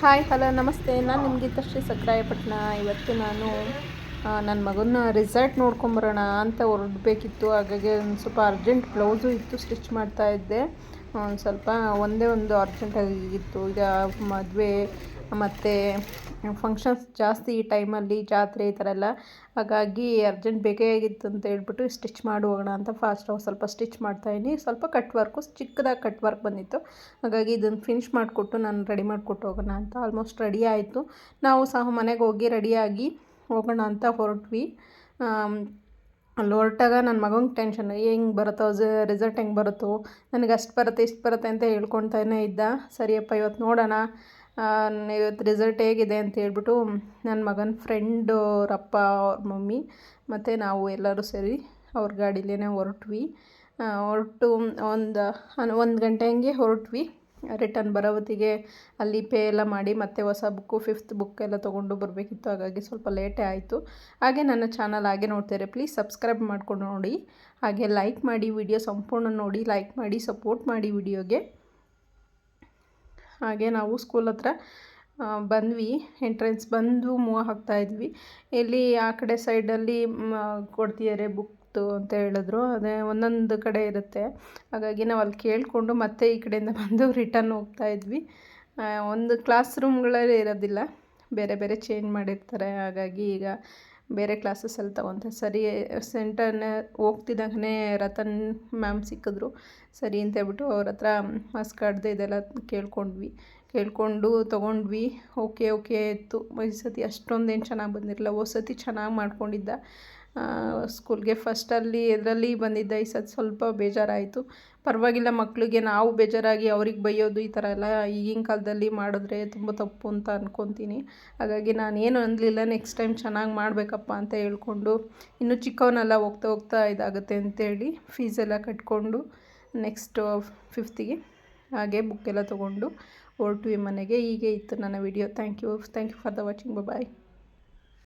Hi, hello, ನಮಸ್ತೆ. ನಾನು ನಿಮ್ಮ ಗೀತಶ್ರೀ ಸಕ್ರಾಯಪಟ್ಟಣ. ಇವತ್ತು ನಾನು ನನ್ನ ಮಗನ ರಿಸಲ್ಟ್ ನೋಡ್ಕೊಂಬರೋಣ ಅಂತ ಹೊರಡ್ಬೇಕಿತ್ತು. ಹಾಗಾಗಿ ಒಂದು ಸ್ವಲ್ಪ ಅರ್ಜೆಂಟ್ ಬ್ಲೌಸು ಇತ್ತು ಸ್ಟಿಚ್ ಮಾಡ್ತಾ ಇದ್ದೆ. ಒಂದು ಸ್ವಲ್ಪ ಒಂದೇ ಒಂದು ಅರ್ಜೆಂಟಾಗಿತ್ತು ಈಗ ಮದುವೆ ಮತ್ತು ಫಂಕ್ಷನ್ಸ್ ಜಾಸ್ತಿ ಈ ಟೈಮಲ್ಲಿ ಜಾತ್ರೆ ಈ ಥರ ಎಲ್ಲ. ಹಾಗಾಗಿ ಅರ್ಜೆಂಟ್ ಬೇಕೇ ಆಗಿತ್ತು ಅಂತ ಹೇಳ್ಬಿಟ್ಟು ಸ್ಟಿಚ್ ಮಾಡಿ ಹೋಗೋಣ ಅಂತ ಫಾಸ್ಟ್ ಸ್ವಲ್ಪ ಸ್ಟಿಚ್ ಮಾಡ್ತಾಯಿದ್ದೀನಿ ಸ್ವಲ್ಪ ಕಟ್ ವರ್ಕು ಚಿಕ್ಕದಾಗಿ ಕಟ್ ವರ್ಕ್ ಬಂದಿತ್ತು. ಹಾಗಾಗಿ ಇದನ್ನು ಫಿನಿಶ್ ಮಾಡಿಕೊಟ್ಟು ನಾನು ರೆಡಿ ಮಾಡಿಕೊಟ್ಟು ಹೋಗೋಣ ಅಂತ ಆಲ್ಮೋಸ್ಟ್ ರೆಡಿ ಆಯಿತು. ನಾವು ಸಹ ಮನೆಗೆ ಹೋಗಿ ರೆಡಿಯಾಗಿ ಹೋಗೋಣ ಅಂತ ಹೊರಟ್ವಿ. ಅಲ್ಲಿ ಹೊರಟಾಗ ನನ್ನ ಮಗಂಗೆ ಟೆನ್ಷನ್ ಹೆಂಗೆ ಬರುತ್ತೋ ರಿಸಲ್ಟ್ ಹೆಂಗೆ ಬರುತ್ತೋ? ನನಗೆ ಅಷ್ಟು ಬರುತ್ತೆ, ಇಷ್ಟು ಬರುತ್ತೆ ಅಂತ ಹೇಳ್ಕೊತಾನೇ ಇದ್ದ. ಸರಿಯಪ್ಪ, ಇವತ್ತು ನೋಡೋಣ. ಇವತ್ತು ರಿಸಲ್ಟ್ ಹೇಗಿದೆ ಅಂತ ಹೇಳ್ಬಿಟ್ಟು ನನ್ನ ಮಗನ ಫ್ರೆಂಡ್ ಅವ್ರ ಅಪ್ಪ, ಅವ್ರ ಮಮ್ಮಿ ಮತ್ತು ನಾವು ಎಲ್ಲರೂ ಸೇರಿ ಅವ್ರ ಗಾಡಿಲೇ ಹೊರಟ್ವಿ. ಹೊರಟು ಒಂದು ಒಂದು ಗಂಟೆ ಹಂಗೆ ಹೊರಟ್ವಿ. ರಿಟರ್ನ್ ಬರೋ ಹೊತ್ತಿಗೆ ಅಲ್ಲಿ ಪೇ ಎಲ್ಲ ಮಾಡಿ ಮತ್ತೆ ಹೊಸ ಬುಕ್ಕು ಫಿಫ್ತ್ ಬುಕ್ ಎಲ್ಲ ತೊಗೊಂಡು ಬರಬೇಕಿತ್ತು. ಹಾಗಾಗಿ ಸ್ವಲ್ಪ ಲೇಟೇ ಆಯಿತು. ಹಾಗೆ ನನ್ನ ಚಾನಲ್ ಹಾಗೆ ನೋಡ್ತಾರೆ ಪ್ಲೀಸ್ ಸಬ್ಸ್ಕ್ರೈಬ್ ಮಾಡ್ಕೊಂಡು ನೋಡಿ. ಹಾಗೆ ಲೈಕ್ ಮಾಡಿ ವಿಡಿಯೋ ಸಂಪೂರ್ಣ ನೋಡಿ ಲೈಕ್ ಮಾಡಿ ಸಪೋರ್ಟ್ ಮಾಡಿ ವಿಡಿಯೋಗೆ ಹಾಗೆ ನಾವು ಸ್ಕೂಲ್ ಹತ್ರ ಬಂದ್ವಿ. ಎಂಟ್ರೆನ್ಸ್ ಬಂದು ಮೂವ್ ಹಾಕ್ತಾಯಿದ್ವಿ ಇಲ್ಲಿ ಆ ಕಡೆ ಸೈಡಲ್ಲಿ ಕೊಡ್ತಿದ್ದಾರೆ ಬುಕ್ತು ಅಂತ ಹೇಳಿದ್ರು. ಅದೇ ಒಂದೊಂದು ಕಡೆ ಇರುತ್ತೆ. ಹಾಗಾಗಿ ನಾವು ಅಲ್ಲಿ ಕೇಳಿಕೊಂಡು ಮತ್ತೆ ಈ ಕಡೆಯಿಂದ ಬಂದು ರಿಟರ್ನ್ ಹೋಗ್ತಾ ಇದ್ವಿ. ಒಂದು ಕ್ಲಾಸ್ ರೂಮ್ಗಳಲ್ಲಿ ಇರೋದಿಲ್ಲ. ಬೇರೆ ಬೇರೆ ಚೇಂಜ್ ಮಾಡಿರ್ತಾರೆ. ಹಾಗಾಗಿ ಈಗ ಬೇರೆ ಕ್ಲಾಸಸ್ಸಲ್ಲಿ ತೊಗೊತಾರೆ ಸರಿ ಸೆಂಟರ್ನ ಹೋಗ್ತಿದ್ದಂಗೆ ರತನ್ ಮ್ಯಾಮ್ ಸಿಕ್ಕಿದ್ರು. ಸರಿ ಅಂತ ಹೇಳ್ಬಿಟ್ಟು ಅವ್ರ ಹತ್ರ ಮಾಸ್ಕ್ ಕಾರ್ಡ್ದು ಇದೆಲ್ಲ ಕೇಳ್ಕೊಂಡ್ವಿ. ಕೇಳಿಕೊಂಡು ತೊಗೊಂಡ್ವಿ. ಓಕೆ ಓಕೆ ಇತ್ತು ಈ ಸತಿ ಅಷ್ಟೊಂದೇನು ಚೆನ್ನಾಗಿ ಬಂದಿರಲಿಲ್ಲ. ಹೋದ ಸತಿ ಚೆನ್ನಾಗಿ ಮಾಡ್ಕೊಂಡಿದ್ದ. ಸ್ಕೂಲ್ಗೆ ಫಸ್ಟಲ್ಲಿ ಇದರಲ್ಲಿ ಬಂದಿದ್ದ. ಈ ಸತಿ ಸ್ವಲ್ಪ ಬೇಜಾರಾಯಿತು. ಪರವಾಗಿಲ್ಲ ಮಕ್ಕಳಿಗೆ ನಾವು ಬೇಜಾರಾಗಿ ಅವ್ರಿಗೆ ಬೈಯೋದು ಈ ಥರ ಎಲ್ಲ ಈಗಿನ ಕಾಲದಲ್ಲಿ ಮಾಡಿದ್ರೆ ತುಂಬ ತಪ್ಪು ಅಂತ ಅಂದ್ಕೊತೀನಿ ಹಾಗಾಗಿ ನಾನೇನು ಏನು ಅನ್ನಲಿಲ್ಲ ನೆಕ್ಸ್ಟ್ ಟೈಮ್ ಚೆನ್ನಾಗಿ ಮಾಡಬೇಕಪ್ಪ ಅಂತ ಹೇಳ್ಕೊಂಡು ಇನ್ನು ಚಿಕ್ಕವನ್ನೆಲ್ಲ ಹೋಗ್ತಾ ಹೋಗ್ತಾ ಇದಾಗುತ್ತೆ ಅಂತೇಳಿ ಫೀಸೆಲ್ಲ ಕಟ್ಕೊಂಡು ನೆಕ್ಸ್ಟು ಫಿಫ್ತಿಗೆ ಹಾಗೆ ಬುಕ್ಕೆಲ್ಲ ತೊಗೊಂಡು ಹೊರಟ್ವಿ ಮನೆಗೆ. ಹೀಗೆ ಇತ್ತು ನನ್ನ video thank you thank you for the watching bye